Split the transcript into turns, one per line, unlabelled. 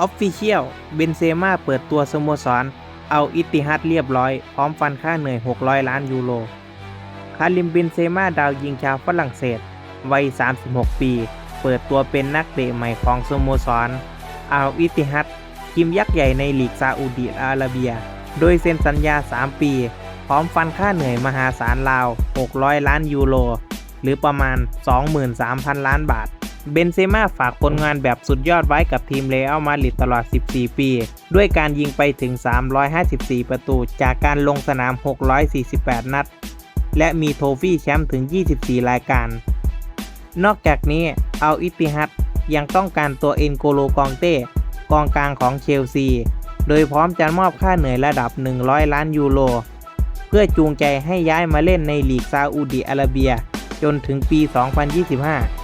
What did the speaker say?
ออฟฟิเชียล เบนเซม่าเปิดตัวสโมสร เอาอิติฮัดเรียบร้อย พร้อมฟันค่าเหนื่อย 600 ล้านยูโร คาริม เบนเซม่าดาวยิงชาวฝรั่งเศส วัย 36 ปี เปิดตัวเป็นนักเตะใหม่ของสโมสร เอัลอิติฮัดทีมยักษ์ใหญ่ในลีกซาอุดิอาระเบีย โดยเซ็นสัญญา 3 ปี พร้อมฟันค่าเหนื่อยมหาศาลราว 600 ล้านยูโร หรือประมาณ 23,000 ล้านบาท เบนเซม่าฝากผลงานแบบสุดยอดไว้กับทีมเรอัลมาดริดตลอด 14 ปี ด้วยการยิงไปถึง 354 ประตู จากการลงสนาม 648 นัด และมีโทฟี่แชมป์ถึง 24 รายการ นอกจากนี้เอาอิติฮัดยังต้องการตัวเอ็นโกโลกองเต้กองกลางของเชลซี โดยพร้อมจะมอบค่าเหนื่อยระดับ 100 ล้านยูโร เพื่อจูงใจให้ย้ายมาเล่นในลีกซาอุดิอาระเบีย จนถึงปี 2025